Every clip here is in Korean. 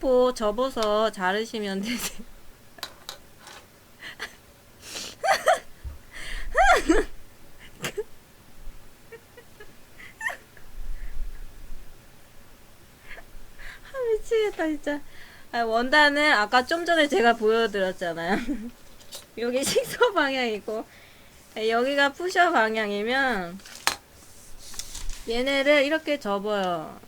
부직포 접어서 자르시면 되세요. 아, 미치겠다 진짜. 아, 원단은 아까 좀 전에 제가 보여드렸잖아요. 여기 식소 방향이고 아, 여기가 푸셔 방향이면 얘네를 이렇게 접어요.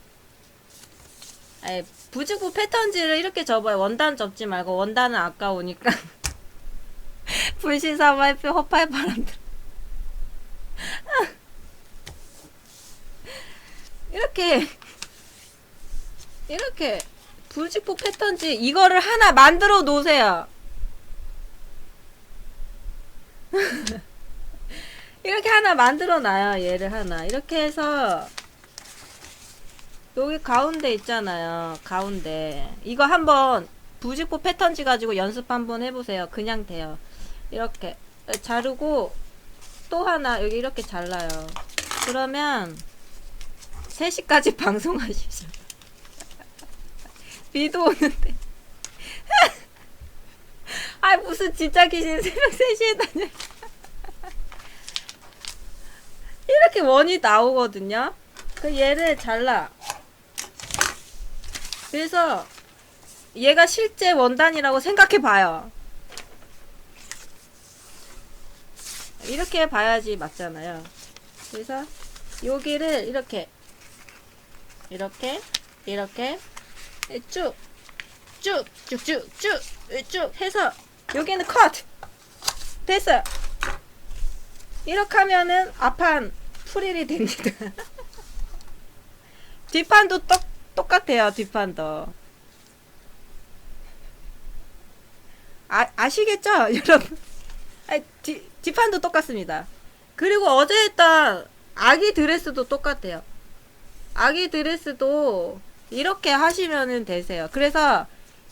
아니, 부직포 패턴지를 이렇게 접어요. 원단 접지 말고 원단은 아까우니까. 불신사발표 헛발 바람 들. 이렇게 이렇게 불직포 패턴지 이거를 하나 만들어 놓으세요. 이렇게 하나 만들어 놔요. 얘를 하나. 이렇게 해서 여기 가운데 있잖아요. 가운데. 이거 한번 부직포 패턴지 가지고 연습 한번 해보세요. 그냥 돼요. 이렇게 자르고 또 하나 여기 이렇게 잘라요. 그러면 3시까지 방송하시죠. 비도 오는데. 아 무슨 진짜 귀신 새벽 3시에 다녀. 이렇게 원이 나오거든요. 그 얘를 잘라. 그래서 얘가 실제 원단이라고 생각해 봐요. 이렇게 봐야지 맞잖아요. 그래서 여기를 이렇게 이렇게 이렇게 쭉 쭉, 쭉, 쭉, 쭉, 쭉 해서 여기는 컷! 됐어요. 이렇게 하면은 앞판 프릴이 됩니다. 뒷판도 똑, 똑같아요, 뒷판도. 아, 아시겠죠, 여러분? 뒷판도 똑같습니다. 그리고 어제 했던 아기 드레스도 똑같아요. 아기 드레스도 이렇게 하시면 되세요. 그래서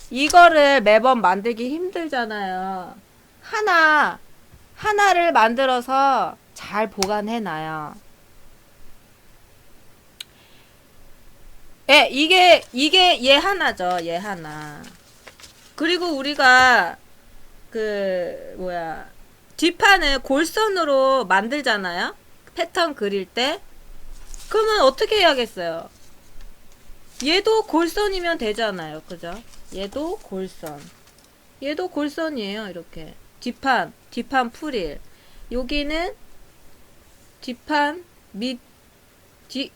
이거를 매번 만들기 힘들잖아요. 하나, 하나를 만들어서 잘 보관해 놔요. 예, 이게, 이게 얘 하나죠. 얘 하나. 그리고 우리가, 그, 뭐야, 뒷판을 골선으로 만들잖아요? 패턴 그릴 때. 그러면 어떻게 해야겠어요? 얘도 골선이면 되잖아요. 그죠? 얘도 골선. 얘도 골선이에요. 이렇게. 뒷판, 뒷판 풀일. 여기는 뒷판 밑, 뒤,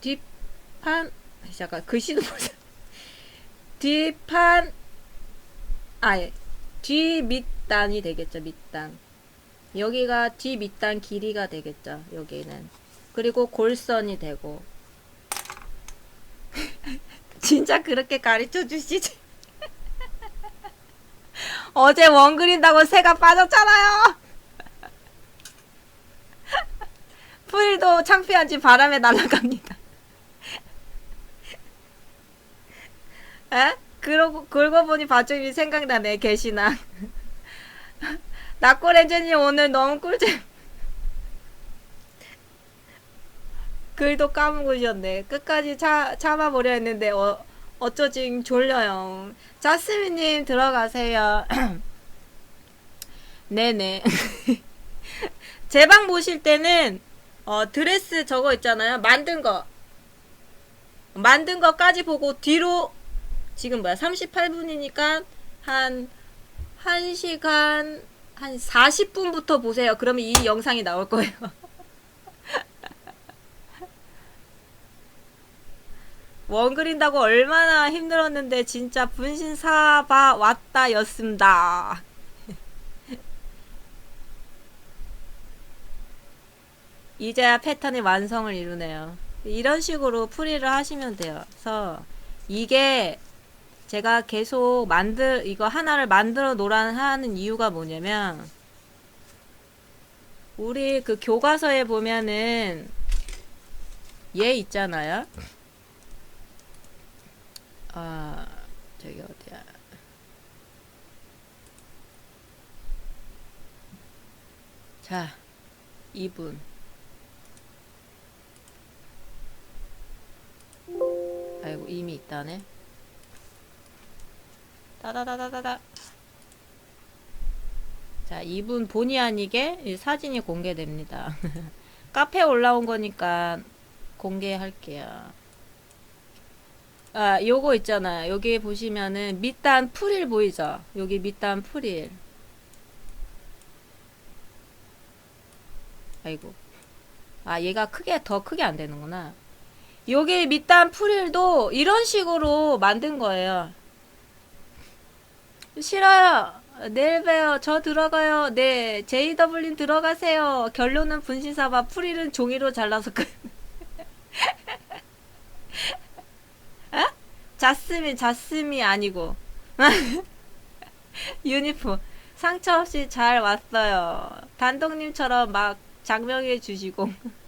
뒷판, 잠깐, 글씨도 보자. 뒷판, 아예, 뒤 밑단이 되겠죠. 밑단. 여기가 뒤 밑단 길이가 되겠죠. 여기는. 그리고 골선이 되고. 진짜 그렇게 가르쳐 주시지. 어제 원 그린다고 새가 빠졌잖아요. 풀도 창피한지 바람에 날아갑니다. 에? 그러고 그러고 보니 바쪽이 생각나네 개시나. 낙고렌즈님 오늘 너무 꿀잼. 글도 까먹으셨네. 끝까지 차, 참아보려 했는데, 어, 어쩌지 졸려요. 자스민님 들어가세요. 네네. 제 방 보실 때는, 어, 드레스 저거 있잖아요. 만든 거. 만든 거까지 보고 뒤로, 지금 뭐야, 38분이니까 한, 1시간, 한 40분부터 보세요. 그러면 이 영상이 나올 거예요. 원 그린다고 얼마나 힘들었는데 진짜 분신 사바 왔다 였습니다. 이제야 패턴이 완성을 이루네요. 이런 식으로 풀이를 하시면 돼요. 그래서 이게 제가 계속 만들 이거 하나를 만들어 놓으라 하는 이유가 뭐냐면 우리 그 교과서에 보면은 얘 있잖아요. 아 저기 어디야? 자, 2분. 아이고 이미 있다네. 따다다다다다. 자, 이분 본의 아니게 이 사진이 공개됩니다. 카페 올라온 거니까 공개할게요. 아, 요거 있잖아요. 여기 보시면은 밑단 풀일 보이죠? 여기 밑단 풀일. 아이고. 아, 얘가 크게, 더 크게 안 되는구나. 여기 밑단 풀일도 이런 식으로 만든 거예요. 싫어요. 내일 봬요. 저 들어가요. 네. JW님 들어가세요. 결론은 분신사바 풀일은 종이로 잘라서 끝. 어? 자스민, 자스미 아니고. 유니폼. 상처 없이 잘 왔어요. 단독님처럼 막 장명해 주시고.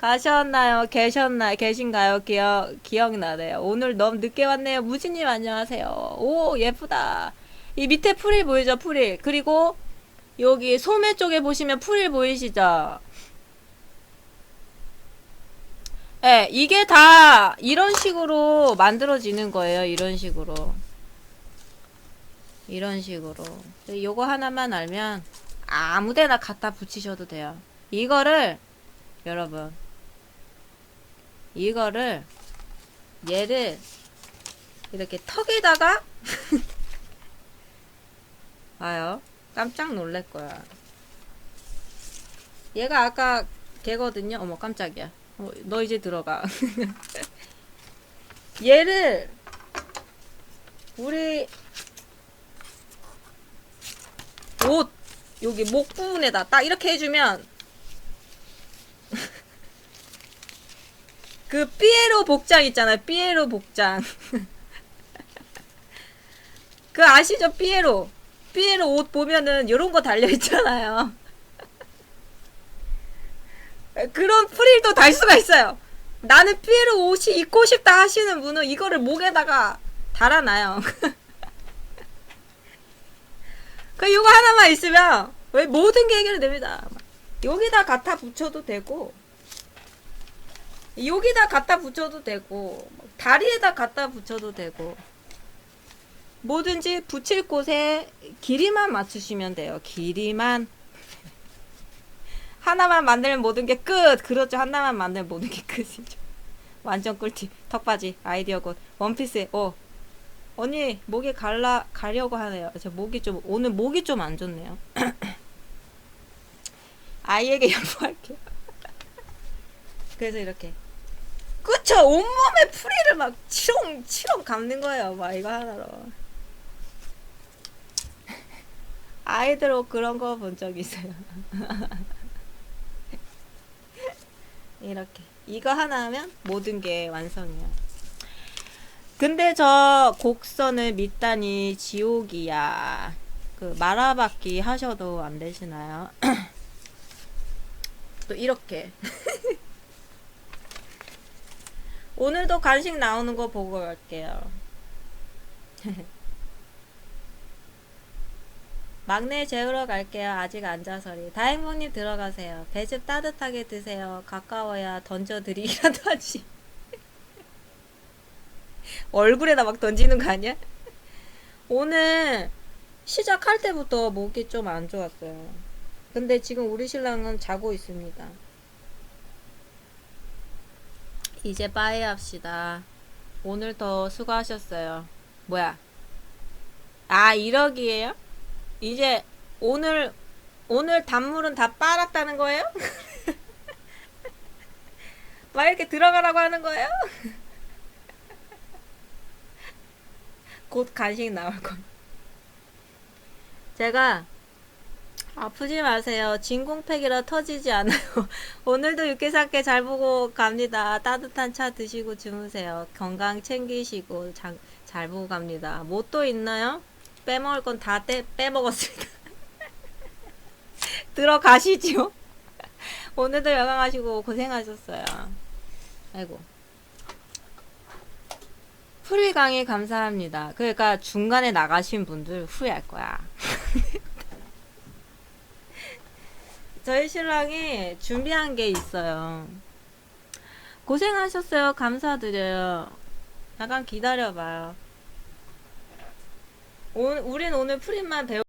가셨나요? 계셨나요? 계신가요? 기억, 기억나네요. 오늘 너무 늦게 왔네요. 무지님 안녕하세요. 오, 예쁘다. 이 밑에 풀일 보이죠? 풀일. 그리고 여기 소매 쪽에 보시면 풀일 보이시죠? 예, 이게 다 이런 식으로 만들어지는 거예요. 이런 식으로. 이런 식으로. 요거 하나만 알면 아무 데나 갖다 붙이셔도 돼요. 이거를 여러분 이거를 얘를 이렇게 턱에다가 봐요. 깜짝 놀랄 거야. 얘가 아까 걔거든요. 어머 깜짝이야. 어, 너 이제 들어가. 얘를 우리 옷 여기 목 부분에다 딱 이렇게 해주면 그 삐에로 복장 있잖아요. 삐에로 복장. 그 아시죠? 삐에로. 삐에로 옷 보면은 요런 거 달려 있잖아요. 그런 프릴도 달 수가 있어요. 나는 삐에로 옷이 입고 싶다 하시는 분은 이거를 목에다가 달아놔요. 그 이거 하나만 있으면 왜 모든 게 해결됩니다. 여기다 갖다 붙여도 되고 여기다 갖다 붙여도 되고 다리에다 갖다 붙여도 되고 뭐든지 붙일 곳에 길이만 맞추시면 돼요. 길이만 하나만 만들면 모든 게 끝. 그렇죠. 하나만 만들면 모든 게 끝이죠. 완전 꿀팁. 턱바지 아이디어 굿. 원피스. 오. 언니 목에 갈라 가려고 하네요. 저 목이 좀 오늘 목이 좀 안 좋네요. 아이에게 양보할게요. 그래서 이렇게 그쵸 온몸에 풀이를 막 치렁 치렁 감는 거예요. 막 이거 하나로. 아이들 옷 그런 거 본 적 있어요. 이렇게 이거 하나 하면 모든 게 완성이야. 근데 저 곡선은 밑단이 지옥이야. 그 말아받기 하셔도 안 되시나요? 또 이렇게 오늘도 간식 나오는 거 보고 갈게요. 막내 재우러 갈게요. 아직 앉아서리. 다행모님 들어가세요. 배즙 따뜻하게 드세요. 가까워야 던져드리기라도 하지. 얼굴에다 막 던지는 거 아니야? 오늘 시작할 때부터 목이 좀 안 좋았어요. 근데 지금 우리 신랑은 자고 있습니다. 이제 빠이 합시다. 오늘 더 수고하셨어요. 뭐야? 아, 1억이에요? 이제 오늘 오늘 단물은 다 빨았다는 거예요? 막 이렇게 들어가라고 하는 거예요? 곧 간식 나올 거. 제가 아프지 마세요. 진공팩이라 터지지 않아요. 오늘도 육개사께 잘 보고 갑니다. 따뜻한 차 드시고 주무세요. 건강 챙기시고 장, 잘 보고 갑니다. 뭐 또 있나요? 빼먹을 건 다 빼먹었습니다. 들어가시죠. 오늘도 영광하시고 고생하셨어요. 아이고. 풀이 강의 감사합니다. 그러니까 중간에 나가신 분들 후회할 거야. 저희 신랑이 준비한 게 있어요. 고생하셨어요. 감사드려요. 잠깐 기다려봐요. 오, 우린 오늘 프린만 배워